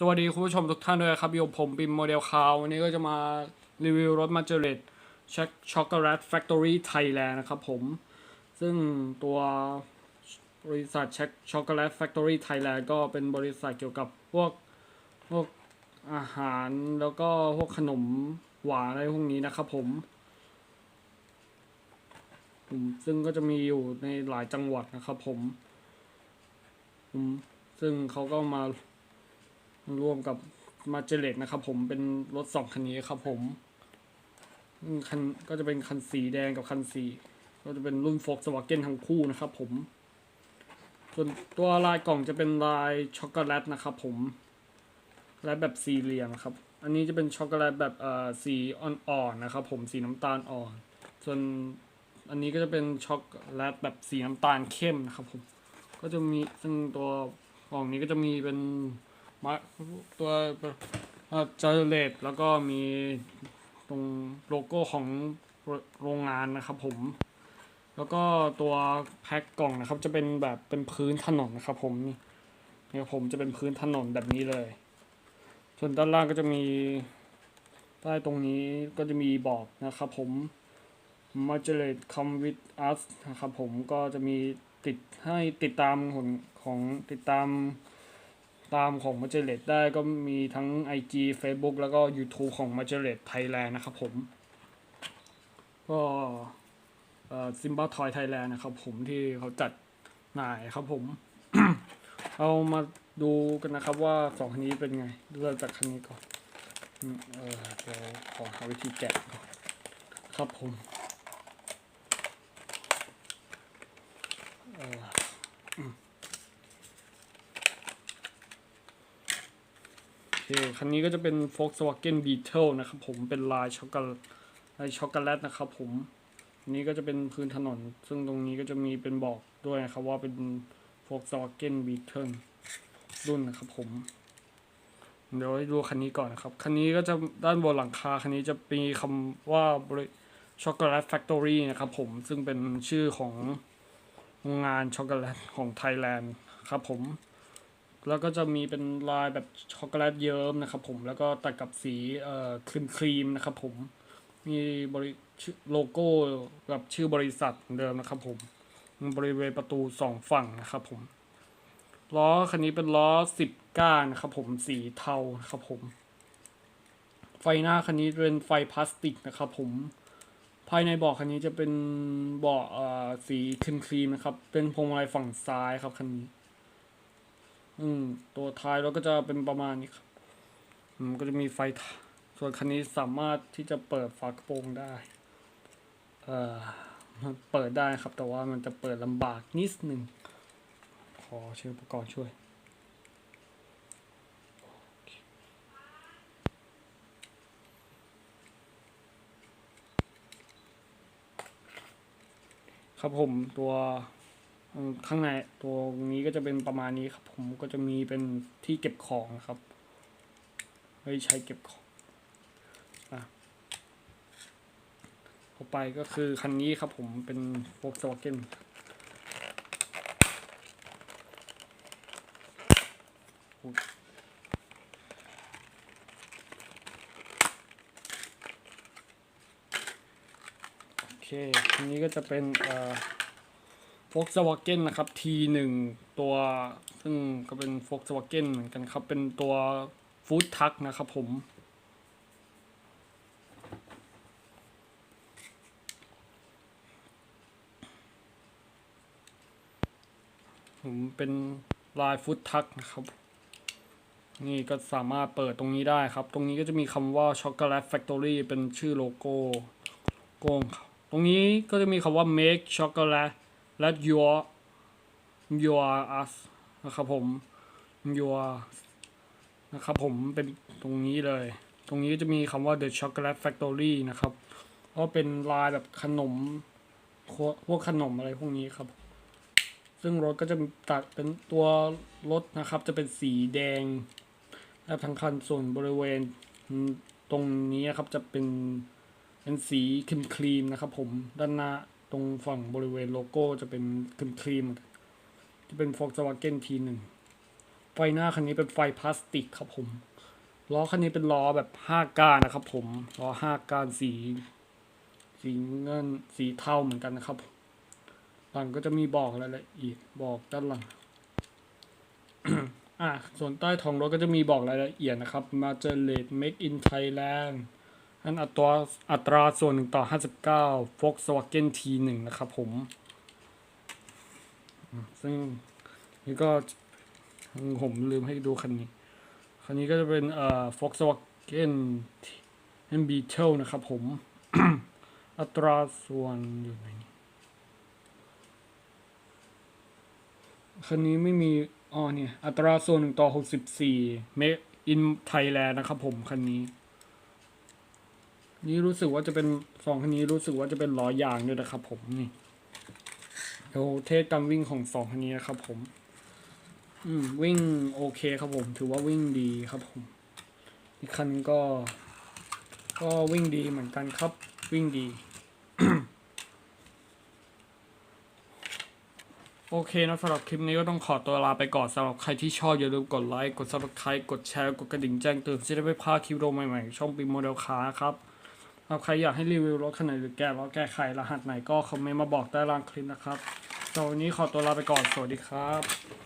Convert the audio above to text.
สวัสดีคุณผู้ชมทุกท่านด้วยครับอยู่ผมปิมโมเดลคาววันนี้ก็จะมารีวิวรถมาเจเรตเช็คช็อกโกแลตแฟคทอรี่ไทยแลนด์นะครับผม ซึ่งตัวบริษัทเช็คช็อกโกแลตแฟคทอรี่ไทยแลนด์ก็เป็นบริษัทเกี่ยวกับพวกพวกอาหารแล้วก็พวกขนมหวานอะไรพวกนี้นะครับผม ซึ่งก็จะมีอยู่ในหลายจังหวัดนะครับผม ซึ่งเขาก็มา ร่วมกับมาเจเลตนะครับผมเป็นรถสองคันนี้ครับผมคันก็จะเป็นคันสีแดงกับคันสีก็จะเป็นรุ่นโฟกสวาเกนทั้งคู่นะครับผม ส่วนตัวลายกล่องจะเป็นลายช็อกโกแลตนะครับผมและแบบสี่เหลี่ยมครับ อันนี้จะเป็นช็อกโกแลตแบบเอ่อสีอ่อนๆนะครับผมสีน้ำตาลอ่อน ส่วนอันนี้ก็จะเป็นช็อกโกแลตแบบสีน้ำตาลเข้มนะครับผม ก็จะมีซึ่งตัวกล่องนี้ก็จะมีเป็น มาตัวเจอเลตแล้วก็มีตรงโลโก้ของโรงงานนะครับผม แล้วก็ตัวแพ็คกล่องนะครับ จะเป็นแบบเป็นพื้นถนนนะครับผมนี่นี่ครับผมจะเป็นพื้นถนนแบบนี้เลย ส่วนด้านล่างก็จะมีใต้ตรงนี้ก็จะมีบอกนะครับผม m a j o r a t e come with us นะครับผมก็จะมีติดให้ติดตามของของติดตาม ตามของ m a j o r a t e ได้ก็มีทั้ง IG Facebook แล้วก็ YouTube ของ m a j o r a t e Thailand นะครับผม ก็ซิมบ้าทอยไทยแลนด์นะครับผมที่เขาจัดหน่ายครับผม เอามาดูกันนะครับว่าสองคันนี้เป็นไง เริ่มจากคันนี้ก่อน เออเดี๋ยวขอหาวิธีแกะก่อน ครับผมเออ โอ เคคันนี้ก็จะเป็น Volkswagen Beetle นะครับผมเป็นลายช็อกโกแลตลายช็อกโกแลตนะครับผมนนี้ก็จะเป็นพื้นถนน ซึ่งตรงนี้ก็จะมีเป็นบอกด้วยนะครับว่าเป็น Volkswagen Beetle รุ่นนะครับผม เดี๋ยวให้ดูคันนี้ก่อนนะครับ คันนี้ก็จะด้านบนหลังคา คันนี้จะมีคำว่าช็อกโกแลตแฟคทอรี่นะครับผม ซึ่งเป็นชื่อของงานช็อกโกแลตของไทยแลนด์ครับผม แล้วก็จะมีเป็นลายแบบช็อกโกแลตเยิ้มนะครับผมแล้วก็ตัดกับสีเอ่อครีมครีมนะครับผมมีบริชโลโก้กับชื่อบริษัทเดิมนะครับผมบริเวณประตูสองฝั่งนะครับผมล้อคันนี้เป็นล้อสิบก้านนะครับผมสีเทาครับผม ไฟหน้าคันนี้เป็นไฟพลาสติกนะครับผมภายในเบาะคันนี้จะเป็นเบาะเอ่อสีครีมครีมนะครับ เป็นพวงมาลัยฝั่งซ้ายครับคันนี้ อืม ตัวท้ายเรถก็จะเป็นประมาณนี้ครับอืมก็จะมีไฟท้ายส่วนคันนี้สามารถที่จะเปิดฝากระโปรงได้ เอ่อ มันเปิดได้ครับ แต่ว่ามันจะเปิดลำบากนิดหนึ่ง ขอเชิญอุปกรณ์ช่วย ครับผมตัว ข้างในตัวนี้ก็จะเป็นประมาณนี้ครับ ผมก็จะมีเป็นที่เก็บของครับไว้ใช้เก็บของอะต่อไปก็คือคันนี้ครับผมเป็น Volkswagen อุ๊ยโอเคคันนี้ก็จะเป็นเอ่อ Volkswagen นะครับ T1 ตัว ซึ่งก็เป็น Volkswagen เหมือนกันครับ เป็นตัวฟู้ดทักนะครับผม ผมเป็นลายฟู้ดทักนะครับ นี่ก็สามารถเปิดตรงนี้ได้ครับ ตรงนี้ก็จะมีคำว่าช็อกโกแลตแฟคทอรี่เป็นชื่อโลโก้โกงครับ ตรงนี้ก็จะมีคำว่า make chocolate let your your us นะครับผม your นะครับผมเป็นตรงนี้เลย ตรงนี้จะมีคำว่า the chocolate factory นะครับก็เป็นลายแบบขนม พวกขนมอะไรพวกนี้ครับ ซึ่งรถก็จะตัดเป็นตัวรถนะครับ จะเป็นสีแดง และทั้งคันส่วนบริเวณตรงนี้ครับจะเป็นเป็นสีครีมครีมๆนะครับผมด้านหน้า ตรงฝั่งบริเวณโลโก้จะเป็นครีมครีมจะเป็น Volkswagen T1 ไฟหน้าคันนี้เป็นไฟพลาสติกครับผมล้อคันนี้เป็นล้อแบบห้าก้านนะครับ ผมล้อห้าก้านสี สีเงินสีเทาเหมือนกันนะครับหลังก็จะมีบอกรายละเอียดบอกด้านหลังอะส่วนใต้ท้องรถก็จะมีบอกรายละเอียดนะครับมาเจอเลด make in Thailand อันอัตราอัตราส่วนหนึ่งต่อ 59 Volkswagen T1 นะครับผม ซึ่งนี่ก็ผมลืมให้ดูคันนี้ คันนี้ก็จะเป็นเอ่อ Volkswagen Beetle นะครับผม อัตราส่วนอยู่ไหนนี่คันนี้ไม่มี อ๋อเนี่ย อัตราส่วนหนึ่งต่อหกสิบสี่ Made in Thailand นะครับผม คันนี้ นี่รู้สึกว่าจะเป็นสองคันนี้รู้สึกว่าจะเป็นล้อยางด้วยนะครับ ผมนี่เดี๋ยวเทสการวิ่งของสองคันนี้นะครับผม อืมวิ่งโอเคครับผม ถือว่าวิ่งดีครับผม อีกคันก็ ก็วิ่งดีเหมือนกันครับ วิ่งดี โอเคนะสำหรับคลิปนี้ก็ต้องขอตัวลาไปก่อนสำหรับใครที่ชอบอย่าลืมกดไลค์ กด subscribe กดแชร์ กดกระดิ่งแจ้งเตือนจะได้ไม่พลาดคลิปวิดีโอใหม่ๆ ช่องปีโมเดลคาร์ครับ หากใครอยากให้รีวิวรถคันไหนหรือแก้ล้อแก้ไขรหัสไหนก็คอมเมนต์มาบอกใต้ล่างคลิปนะครับสำหรับวันนี้ขอตัวลาไปก่อนสวัสดีครับ